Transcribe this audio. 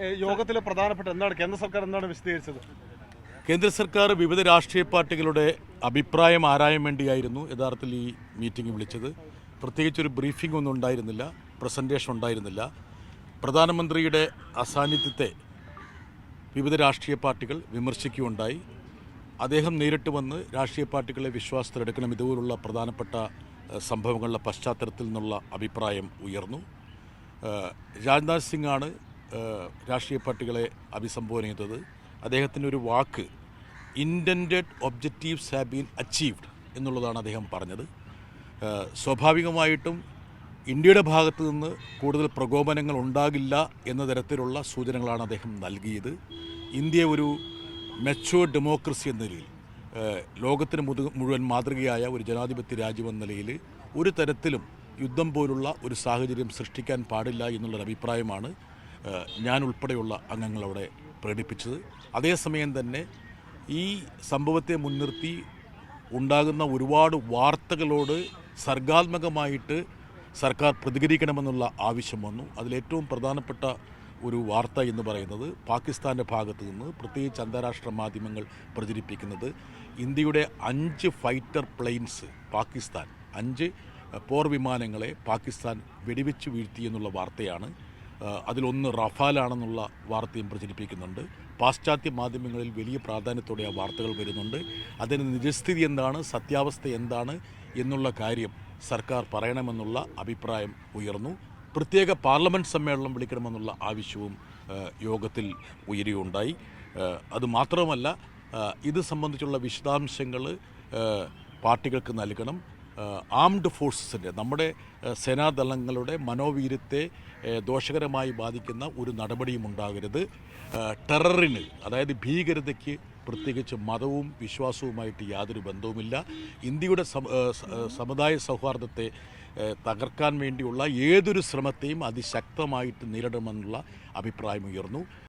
യോഗത്തിൽ പ്രധാനപ്പെട്ട എന്താണ്? കേന്ദ്ര സർക്കാർ എന്താണ് വിശദീകരിച്ചത്? കേന്ദ്ര സർക്കാർ വിവിധ രാഷ്ട്രീയ പാർട്ടികളുടെ അഭിപ്രായം ആരായാൻ വേണ്ടിയായിരുന്നു യഥാർത്ഥത്തിൽ ഈ മീറ്റിംഗ് വിളിച്ചത്. പ്രത്യേകിച്ച് ഒരു ബ്രീഫിംഗ് ഒന്നും ഉണ്ടായിരുന്നില്ല പ്രസന്റേഷൻ ഉണ്ടായിരുന്നില്ല. പ്രധാനമന്ത്രിയുടെ അസാന്നിധ്യത്തെ വിവിധ രാഷ്ട്രീയ പാർട്ടികൾ വിമർശിക്കുകയുണ്ടായി. അദ്ദേഹം നേരിട്ട് വന്ന് രാഷ്ട്രീയ പാർട്ടികളെ വിശ്വാസത്തിലെടുക്കണം ഇതുപോലുള്ള പ്രധാനപ്പെട്ട സംഭവങ്ങളുടെ പശ്ചാത്തലത്തിൽ നിന്നുള്ള അഭിപ്രായം ഉയർന്നു. രാജ്നാഥ് സിംഗാണ് രാഷ്ട്രീയ പാർട്ടികളെ അഭിസംബോധന ചെയ്തത്. അദ്ദേഹത്തിന്റെ ഒരു വാക്ക് intend objectives have been achieved എന്നുള്ളതാണ് അദ്ദേഹം പറഞ്ഞത്. സ്വാഭാവികമായിട്ടും ഇന്ത്യയുടെ ഭാഗത്ത് നിന്ന് കൂടുതൽ പ്രകോപനങ്ങൾ ഉണ്ടാകില്ല എന്ന തരത്തിലുള്ള സൂചനകളാണ് അദ്ദേഹം നൽകിയത്. ഇന്ത്യ ഒരു മെച്ചുവർ ഡെമോക്രസി എന്ന നിലയിൽ ലോകത്തിന് മുതു മുഴുവൻ മാതൃകയായ ഒരു ജനാധിപത്യ രാജ്യമെന്ന നിലയിൽ ഒരു തരത്തിലും യുദ്ധം പോലുള്ള ഒരു സാഹചര്യം സൃഷ്ടിക്കാൻ പാടില്ല എന്നുള്ളൊരു അഭിപ്രായമാണ് ഞാൻ ഉൾപ്പെടെയുള്ള അംഗങ്ങൾ അവിടെ പ്രകടിപ്പിച്ചത്. അതേസമയം തന്നെ ഈ സംഭവത്തെ മുൻനിർത്തി ഉണ്ടാകുന്ന ഒരുപാട് വാർത്തകളോട് സർഗാത്മകമായിട്ട് സർക്കാർ പ്രതികരിക്കണമെന്നുള്ള ആവശ്യം വന്നു. അതിലേറ്റവും പ്രധാനപ്പെട്ട ഒരു വാർത്ത എന്ന് പറയുന്നത് പാകിസ്ഥാന്റെ ഭാഗത്തു നിന്ന് പ്രത്യേകിച്ച് അന്താരാഷ്ട്ര മാധ്യമങ്ങൾ പ്രചരിപ്പിക്കുന്നത് ഇന്ത്യയുടെ അഞ്ച് ഫൈറ്റർ പ്ലെയിൻസ് പാകിസ്ഥാൻ അഞ്ച് പോർ വിമാനങ്ങളെ പാകിസ്ഥാൻ വെടിവെച്ച് വീഴ്ത്തി എന്നുള്ള വാർത്തയാണ്. അതിലൊന്ന് റഫാലാണെന്നുള്ള വാർത്തയും പ്രചരിപ്പിക്കുന്നുണ്ട്. പാശ്ചാത്യ മാധ്യമങ്ങളിൽ വലിയ പ്രാധാന്യത്തോടെ ആ വാർത്തകൾ വരുന്നുണ്ട്. അതിന് നിജസ്ഥിതി എന്താണ്? സത്യാവസ്ഥ എന്താണ്? എന്നുള്ള കാര്യം സർക്കാർ പറയണമെന്നുള്ള അഭിപ്രായം ഉയർന്നു. പ്രത്യേക പാർലമെന്റ് സമ്മേളനം വിളിക്കണമെന്നുള്ള ആവശ്യവും യോഗത്തിൽ ഉയരുകയുണ്ടായി. അതുമാത്രമല്ല ഇത് സംബന്ധിച്ചുള്ള വിശദാംശങ്ങൾ പാർട്ടികൾക്ക് നൽകണം. ആംഡ് ഫോഴ്സസിന്റെ നമ്മുടെ സേനാദളങ്ങളുടെ മനോവീര്യത്തെ ദോഷകരമായി ബാധിക്കുന്ന ഒരു നടപടിയും ഉണ്ടാകരുത്. ടെററിന് അതായത് ഭീകരതയ്ക്ക് പ്രത്യേകിച്ച് മതവും വിശ്വാസവുമായിട്ട് യാതൊരു ബന്ധവുമില്ല. ഇന്ത്യയുടെ സമുദായ സൗഹാർദ്ദത്തെ തകർക്കാൻ വേണ്ടിയുള്ള ഏതൊരു ശ്രമത്തെയും അതിശക്തമായിട്ട് നേരിടണമെന്നുള്ള അഭിപ്രായം ഉയർന്നു.